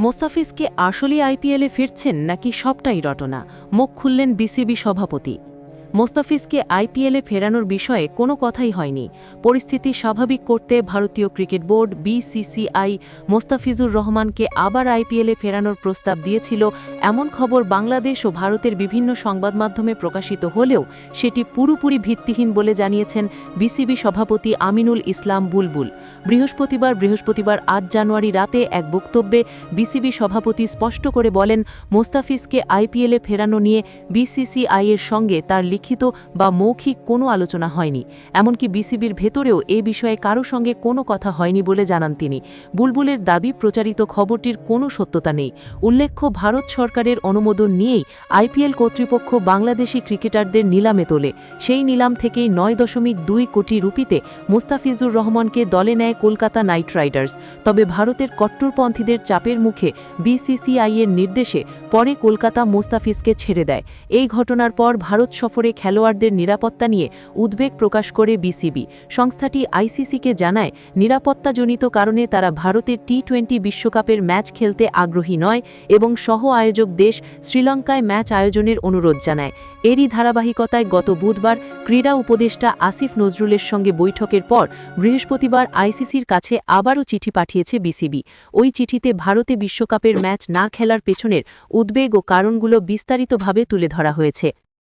মোস্তাফিজকে আসলেই আইপিএলে ফিরছেন নাকি সবটাই রটনা? মুখ খুললেন বিসিবি সভাপতি। মোস্তাফিজকে আইপিএলে ফেরানোর বিষয়ে কোনো কথাই হয়নি। পরিস্থিতি স্বাভাবিক করতে ভারতীয় ক্রিকেট বোর্ড বিসিসিআই মোস্তাফিজুর রহমানকে আবার আইপিএলে ফেরানোর প্রস্তাব দিয়েছিল। এমন খবর বাংলাদেশ ও ভারতের বিভিন্ন সংবাদ মাধ্যমে প্রকাশিত হলেও সেটি পুরোপুরি ভিত্তিহীন বলে জানিয়েছেন বিসিবি সভাপতি আমিনুল ইসলাম বুলবুল। বৃহস্পতিবার বৃহস্পতিবার আট জানুয়ারি রাতে এক বক্তব্যে বিসিবি সভাপতি স্পষ্ট করে বলেন, মোস্তাফিজকে আইপিএলে ফেরানো নিয়ে বিসিসিআইয়ের সঙ্গে তার লিখিত বা মৌখিক কোনো আলোচনা হয়নি, এমনকি বিসিবির ভেতরেও এ বিষয়ে কারও সঙ্গে কোনো কথা হয়নি বলে জানান তিনি। বুলবুলের দাবি, প্রচারিত খবরটির কোনো সত্যতা নেই। উল্লেখ্য, ভারত সরকারের অনুমোদন নিয়েই আইপিএল কর্তৃপক্ষ বাংলাদেশি ক্রিকেটারদের নিলামে তোলে। সেই নিলাম থেকেই নয় দশমিক দুই কোটি রুপিতে মুস্তাফিজুর রহমানকে দলে নেয় কলকাতা নাইট রাইডার্স। তবে ভারতের কট্টরপন্থীদের চাপের মুখে বিসিসিআইয়ের নির্দেশে পরে কলকাতা মুস্তাফিজকে ছেড়ে দেয়। এই ঘটনার পর ভারত সফরে খেলোয়াড়দের নিরাপত্তা নিয়ে উদ্বেগ প্রকাশ করে বিসিবি। সংস্থাটি আইসিসিকে জানায়, নিরাপত্তাজনিত কারণে তারা ভারতের টি টোয়েন্টি বিশ্বকাপের ম্যাচ খেলতে আগ্রহী নয় এবং সহ আয়োজক দেশ শ্রীলঙ্কায় ম্যাচ আয়োজনের অনুরোধ জানায়। এরই ধারাবাহিকতায় গত বুধবার ক্রীড়া উপদেষ্টা আসিফ নজরুলের সঙ্গে বৈঠকের পর বৃহস্পতিবার আইসিসির কাছে আবারও চিঠি পাঠিয়েছে বিসিবি। ওই চিঠিতে ভারতে বিশ্বকাপের ম্যাচ না খেলার পেছনের উদ্বেগ ও কারণগুলো বিস্তারিতভাবে তুলে ধরা হয়েছে।